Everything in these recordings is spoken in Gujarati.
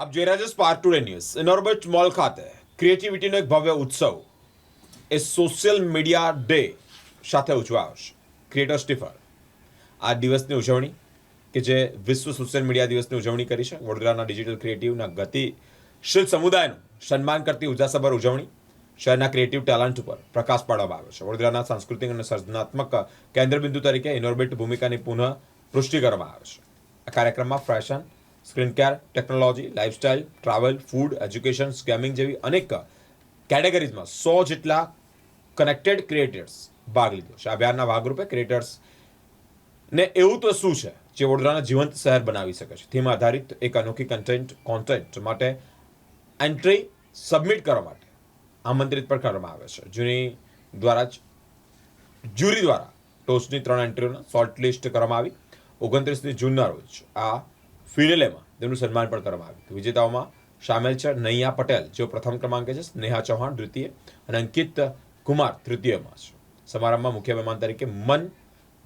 આપ જોઈ રહ્યા છો spark today news Norbert mall ખાતે ક્રિએટિવિટીનો એક ભવ્ય ઉત્સવ એ સોશિયલ મીડિયા ડે સાથે ઉજવાયો છે. ક્રિએટર્સ સ્ટીફર આ દિવસની ઉજવણી કે જે વિશ્વ સોશિયલ મીડિયા દિવસની ઉજવણી કરી છે, વડોદરાના ડિજિટલ ક્રિએટિવના ગતિશીલ સમુદાયનું સન્માન કરતી ઉજાસભર ઉજવણી શહેરના ક્રિએટિવ ટેલેન્ટ ઉપર પ્રકાશ પાડવામાં આવ્યો છે. વડોદરાના સાંસ્કૃતિક અને સર્જનાત્મક કેન્દ્રબિંદુ તરીકે ઇનોર્બિટ ભૂમિકાની પુનઃ પુષ્ટિ કરવામાં આવે છે. આ કાર્યક્રમમાં fashion screen care, technology lifestyle travel, food, education gaming જેવી અનેક કેટેગરીઝમાં સો જેટલા કનેક્ટેડ ક્રિએટર્સ ભાગ લીધો છે. અભિયાનના ભાગરૂપે ક્રિએટર્સ ને એવું તો શું છે જે વડોદરાના જીવંત શહેર બનાવી શકે છે? થીમ આધારિત એક અનોખી કન્ટેન્ટ કોન્ટેન્ટ માટે એન્ટ્રી સબમિટ કરવા માટે આમંત્રિત પણ કરવામાં આવે છે. જૂની દ્વારા જ જ્યુરી દ્વારા ટોચની ત્રણ એન્ટ્રીઓને શોર્ટ લિસ્ટ કરવામાં આવી. ઓગણત્રીસમી જૂનના રોજ આ ફિનેલેમાં તેમનું સન્માન પણ કરવામાં આવ્યું વિજેતાઓમાં સામેલ છે નૈયા પટેલ, જેઓ પ્રથમ ક્રમાંકે છે, સ્નેહા ચૌહાણ દ્વિતીય અને અંકિત કુમાર તૃતીયમાં છે. સમારંભમાં મુખ્ય મહેમાન તરીકે મન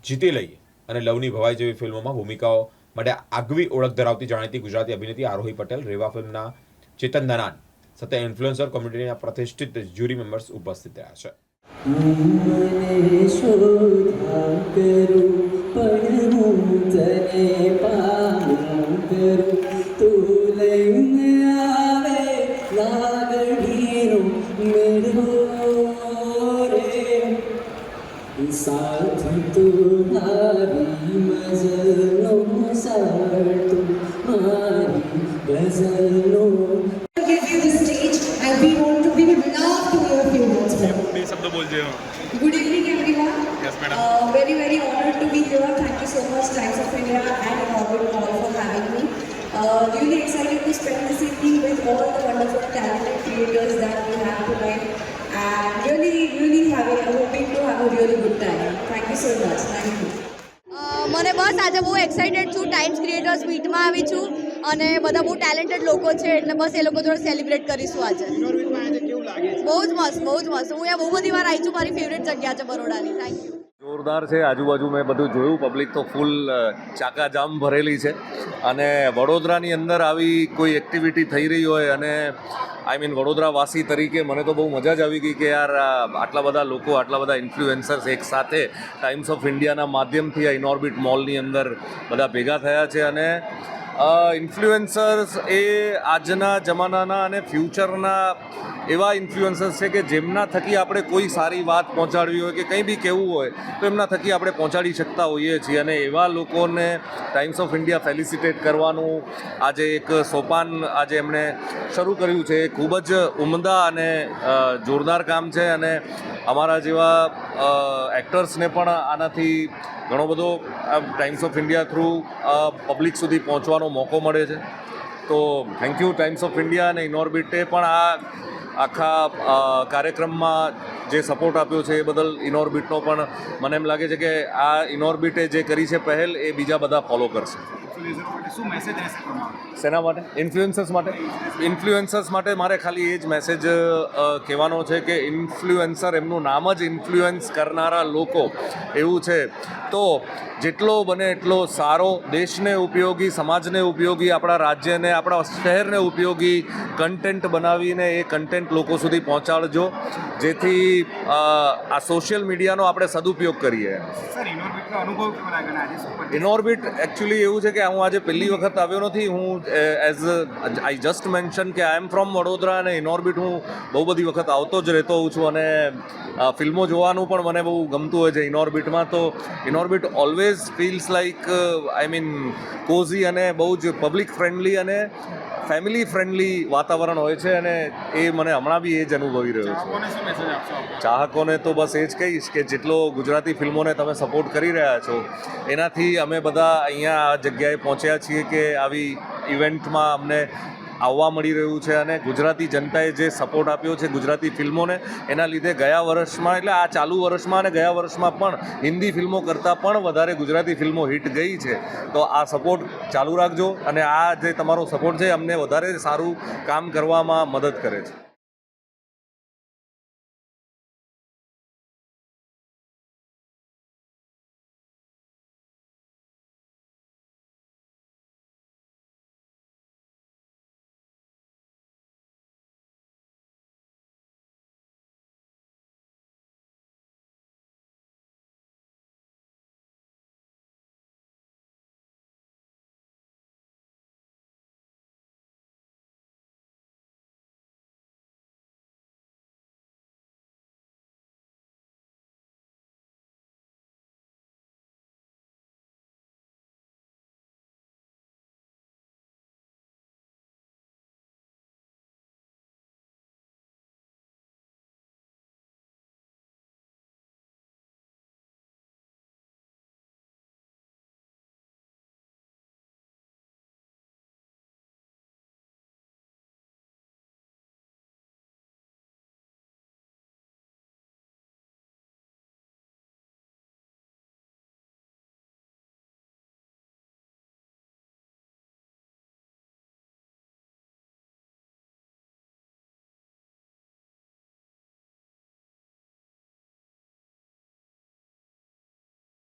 જીતી લઈએ અને લવની ભવાઈ જેવી ફિલ્મોમાં ભૂમિકાઓ માટે આગવી ઓળખ ધરાવતી જાણીતી ગુજરાતી અભિનેત્રી આરોહી પટેલ રેવા ફિલ્મના ચેતન ધનાન સાથે ઇન્ફ્લુએન્સર કોમ્યુનિટીના પ્રતિષ્ઠિત જ્યુરી મેમ્બર્સ ઉપસ્થિત રહ્યા છે. મને શોધા કરું પણ હું India and Orbit Mall for having me. Uh, really excited to spend this evening with all the wonderful talented creators that we have tonight and really really having hoping to have a really good time. Thank you so much. Thank you. મને બસ આજે બહુ એક્સાઇટેડ છું ટાઈમ્સ ક્રિએટર્સ મીટમાં આવી છું અને બધા બહુ ટેલેન્ટેડ લોકો છે એટલે બસ એ લોકો જોડે સેલિબ્રેટ કરીશું આજે બહુ જ મસ્ત બહુ જ મસ્ત હું અહીંયા બહુ બધી વાર આવી છું મારી ફેવરેટ જગ્યા છે બરોડાની થેન્ક યુ જોરદાર છે. આજુબાજુ મેં બધું જોયું. પબ્લિક તો ફૂલ ચાકાજામ ભરેલી છે. અને વડોદરાની અંદર આવી કોઈ એક્ટિવિટી થઈ રહી હોય અને આઈ મીન વડોદરાવાસી તરીકે મને તો બહુ મજા જ આવી ગઈ કે યાર આટલા બધા લોકો, આટલા બધા ઇન્ફ્લુએન્સર્સ એક સાથે ટાઈમ્સ ઓફ ઇન્ડિયાના માધ્યમથી આ ઇનોર્બિટ મોલની અંદર બધા ભેગા થયા છે. અને ઇન્ફ્લુએન્સર્સ એ આજના જમાનાના અને ફ્યુચરના એવા ઇન્ફ્લુએન્સર્સ છે કે જેમના થકી આપણે કોઈ સારી વાત પહોંચાડવી હોય કે કંઈ બી કહેવું હોય, તો એમના થકી આપણે પહોંચાડી શકતા હોઈએ છીએ. અને એવા લોકોને ટાઈમ્સ ઓફ ઇન્ડિયા ફેલિસિટેટ કરવાનું આજે એક સોપાન આજે એમણે શરૂ કર્યું છે. એ ખૂબ જ ઉમદા અને જોરદાર કામ છે. અને અમારા જેવા એક્ટર્સને પણ આનાથી ઘણો બધો Times of India through public સુધી પહોંચવાનો મોકો મળે છે. તો thank you Times of India અને ઇનોર્બિટે પણ આ આખા કાર્યક્રમમાં જે સપોર્ટ આપ્યો છે એ બદલ ઇનોર્બિટનો પણ મને એમ લાગે છે કે આ ઇનોર્બિટે જે કરી છે પહેલ એ બીજા બધા ફોલો કરશે. શું મેસેજ રહેશે તમારો? શેના માટે? ઇન્ફ્લુએન્સર્સ માટે? ઇન્ફ્લુએન્સર્સ માટે મારે ખાલી એ જ મેસેજ કહેવાનો છે કે ઇન્ફ્લુએન્સર એમનું નામ જ ઇન્ફ્લુએન્સ કરનારા લોકો. એવું છે. તો જેટલો બને એટલો સારો દેશને ઉપયોગી સમાજને ઉપયોગી આપણા રાજ્યને આપણા શહેરને ઉપયોગી કન્ટેન્ટ બનાવીને એ કન્ટેન્ટ લોકો સુધી પહોંચાડજો. જેથી આ સોશિયલ મીડિયાનો આપણે સદુપયોગ કરીએ. ઇનોર્બિટ એકચ્યુઅલી એવું છે કે હું આજે પહેલી વખત આવ્યો નથી, હું એઝ આઈ જસ્ટ મેન્શન કે આઈ એમ ફ્રોમ વડોદરા અને ઇનોર્બિટ હું બહુ બધી વખત આવતો જ રહેતો હોઉં છું અને ફિલ્મો જોવાનું પણ મને બહુ ગમતું હોય છે ઇનોર્બિટમાં તો Inorbit always feels like I mean cozy અને બહુ જ પબ્લિક ફ્રેન્ડલી અને ફેમિલી ફ્રેન્ડલી વાતાવરણ હોય છે અને એ મને હમણાં બી એ જ અનુભવી રહ્યો છું. ચાહકોને તો બસ એ જ કહીશ કે જેટલો ગુજરાતી ફિલ્મોને તમે સપોર્ટ કરી રહ્યા છો એનાથી અમે બધા અહીંયા આ જગ્યાએ પહોંચ્યા છીએ કે આવી ઇવેન્ટમાં અમને આવવા મળી રહ્યું છે અને ગુજરાતી જનતાએ જે સપોર્ટ આપ્યો છે ગુજરાતી ફિલ્મોને, એના લીધે ગયા વર્ષમાં, એટલે આ ચાલુ વર્ષમાં અને ગયા વર્ષમાં પણ હિન્દી ફિલ્મો કરતાં પણ વધારે ગુજરાતી ફિલ્મો હિટ ગઈ છે. તો આ સપોર્ટ ચાલુ રાખજો અને આ જે તમારો સપોર્ટ છે અમને વધારે સારું કામ કરવામાં મદદ કરે છે.